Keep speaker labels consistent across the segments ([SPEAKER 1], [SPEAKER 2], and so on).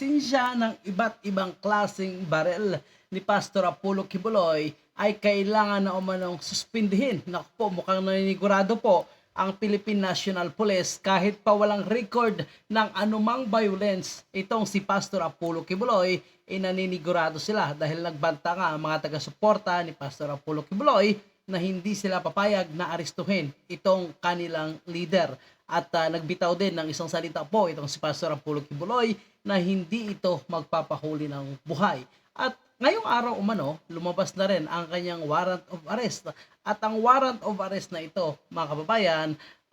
[SPEAKER 1] lisensya ng iba't ibang klaseng barel ni Pastor Apollo Kibuloy ay kailangan na umanong suspindihin. Naku po, mukhang naninigrado po ang Philippine National Police kahit pa walang record ng anumang violence. Itong si Pastor Apollo Kibuloy, ay naninigurado sila dahil nagbanta nga ang mga taga-suporta ni Pastor Apollo Kibuloy na hindi sila papayag na arestuhin itong kanilang leader. At ah, nagbitaw din ng isang salita po itong si Pastor Apollo Kibuloy na hindi ito magpapahuli ng buhay. At ngayong araw umano, lumabas na rin ang kanyang warrant of arrest. At ang warrant of arrest na ito, mga kababayan,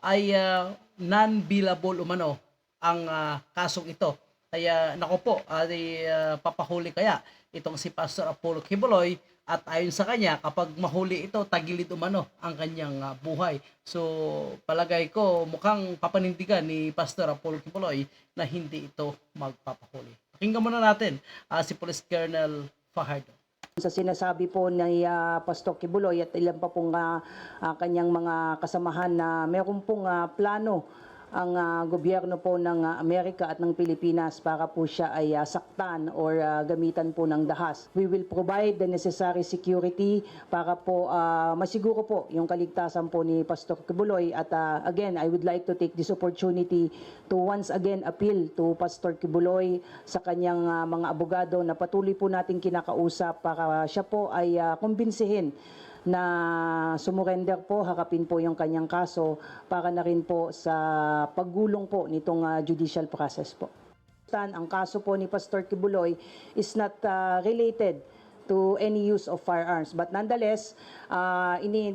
[SPEAKER 1] ay ah, non-billable umano ang ah, kasong ito. Kaya nako po, ay ah, papahuli kaya itong si Pastor Apollo Kibuloy at ayon sa kanya, kapag mahuli ito, tagilid umano ang kanyang ah, buhay. So, palagay ko, mukhang papanindigan ni Pastor Apollo Kibuloy na hindi ito magpapahuli. Pakinggan muna natin ah, si Police Colonel Fajardo.
[SPEAKER 2] sa sinasabi po ni ah, Pastor Kibuloy at ilan pa pong ah, kanyang mga kasamahan na meron pong ah, plano ang ah, gobyerno po ng ah, Amerika at ng Pilipinas para po siya ay ah, saktan or ah, gamitan po ng dahas. We will provide the necessary security para po ah, masiguro po yung kaligtasan po ni Pastor Kibuloy at ah, again I would like to take this opportunity to once again appeal to Pastor Kibuloy sa kanyang ah, mga abogado na patuloy po nating kinakausap para siya po ay ah, kumbinsihin na sumurrender po, harapin po yung kanyang kaso para na rin po sa paggulong po nitong ah, judicial process po. Ang kaso po ni Pastor Kibuloy is not ah, related to any use of firearms. But nonetheless, ah, ini,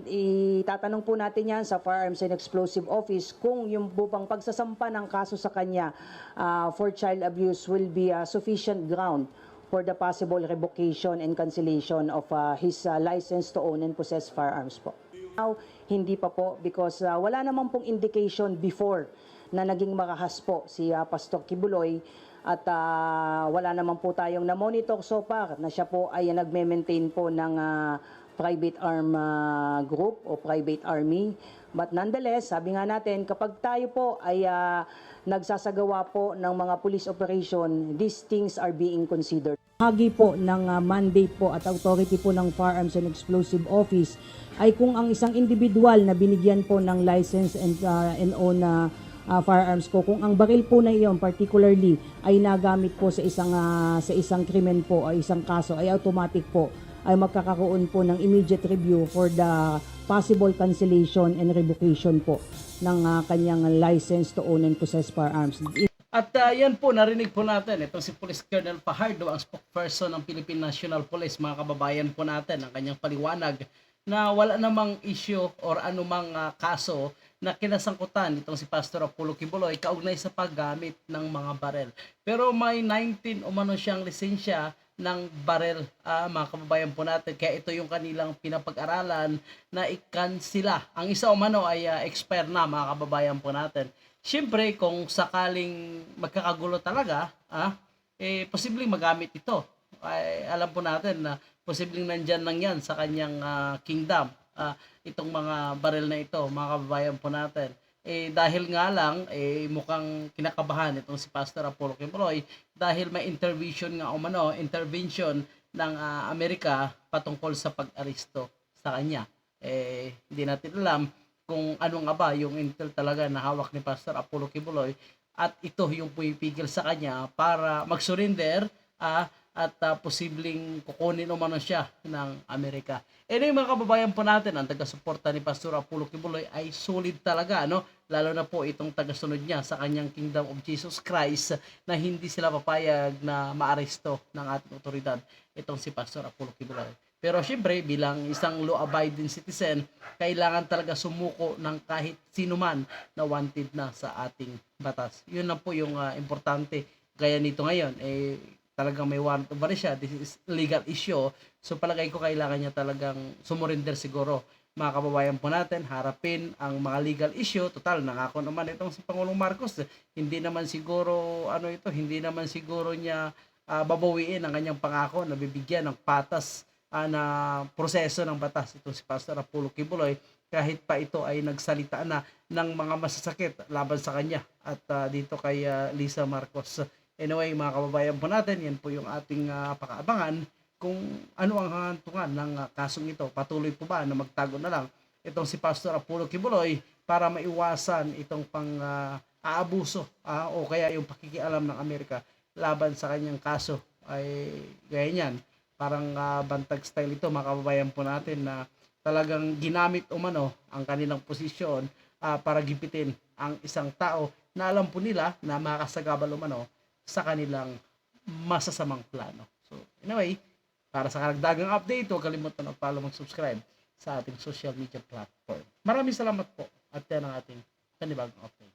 [SPEAKER 2] itatanong po natin yan sa Firearms and Explosive Office kung yung bupang pagsasampa ng kaso sa kanya ah, for child abuse will be ah, sufficient ground for the possible revocation and cancellation of ah, his ah, license to own and possess firearms po. Now, hindi pa po because ah, wala naman pong indication before na naging makahas po si ah, Pastor Kibuloy at ah, wala naman po tayong na-monitor so far na siya po ay nagme-maintain po ng ah, private arm ah, group o private army. But nonetheless, sabi nga natin, kapag tayo po ay ah, nagsasagawa po ng mga police operation, these things are being considered. Hagi po ng ah, mandate po at authority po ng Firearms and Explosive Office ay kung ang isang individual na binigyan po ng license and, and own na ah, firearms po, kung ang baril po na iyon particularly ay nagamit po sa isang ah, sa isang krimen po o isang kaso ay automatic po ay magkakaroon po ng immediate review for the possible cancellation and revocation po ng ah, kanyang license to own and possess firearms.
[SPEAKER 1] At ah, yan po, narinig po natin, itong si Police Colonel Fajardo, ang spokesperson ng Philippine National Police, mga kababayan po natin, ang kanyang paliwanag na wala namang issue or anumang ah, kaso na kinasangkutan itong si Pastor Apollo Kibuloy kaugnay sa paggamit ng mga barel. Pero may 19 umano siyang lisensya ng barel, ah, mga kababayan po natin. Kaya ito yung kanilang pinapag-aralan na ikansila. Ang isa umano ay ah, expire na, mga kababayan po natin. Siyempre, kung sakaling magkakagulo talaga, ah, eh, posibleng magamit ito. Ay, alam po natin na posibleng nandyan lang yan sa kanyang ah, kingdom. Ah, itong mga baril na ito, mga kababayan po natin. Eh, dahil nga lang, eh, mukhang kinakabahan itong si Pastor Apollo Kimbroy dahil may intervention nga umano, intervention ng ah, Amerika patungkol sa pag-aristo sa kanya. Eh, hindi natin alam kung ano nga ba yung intel talaga na hawak ni Pastor Apollo Kibuloy at ito yung pumipigil sa kanya para mag-surrender ah, at ah, posibleng kukunin umano siya ng Amerika. Yung mga kababayan po natin, ang taga-suporta ni Pastor Apollo Kibuloy ay solid talaga, no? Lalo na po itong tagasunod niya sa kanyang Kingdom of Jesus Christ na hindi sila papayag na maaresto ng ating otoridad itong si Pastor Apollo Kibuloy. Pero syempre, bilang isang law-abiding citizen, kailangan talaga sumuko ng kahit sino man na wanted na sa ating batas. Yun na po yung ah, importante. Gaya nito ngayon, eh, talagang may warrant of arrest siya. This is legal issue. So palagay ko kailangan niya talagang sumurinder siguro. Mga kababayan po natin, harapin ang mga legal issue. Total, nangako naman itong si Pangulong Marcos. Hindi naman siguro, ano ito, hindi naman siguro niya ah, babawiin ang kanyang pangako na bibigyan ng patas ah, na proseso ng batas itong si Pastor Apollo Kibuloy kahit pa ito ay nagsalita na ng mga masasakit laban sa kanya at ah, dito kay ah, Lisa Marcos Anyway, mga kababayan po natin, yan po yung ating ah, pakaabangan kung ano ang hantungan ng ah, kasong ito. Patuloy po ba na magtago na lang itong si Pastor Apollo Kibuloy para maiwasan itong pang ah, aabuso ah, o kaya yung pakikialam ng Amerika laban sa kanyang kaso ay gaya niyan. Parang ah, bantag style ito mga kababayan po natin na talagang ginamit umano ang kanilang posisyon ah, para gipitin ang isang tao na alam po nila na makasagabal umano sa kanilang masasamang plano. So, anyway, para sa karagdagang update, huwag kalimutan mag-follow, mag-subscribe sa ating social media platform. Maraming salamat po at yan ang ating panibagong update.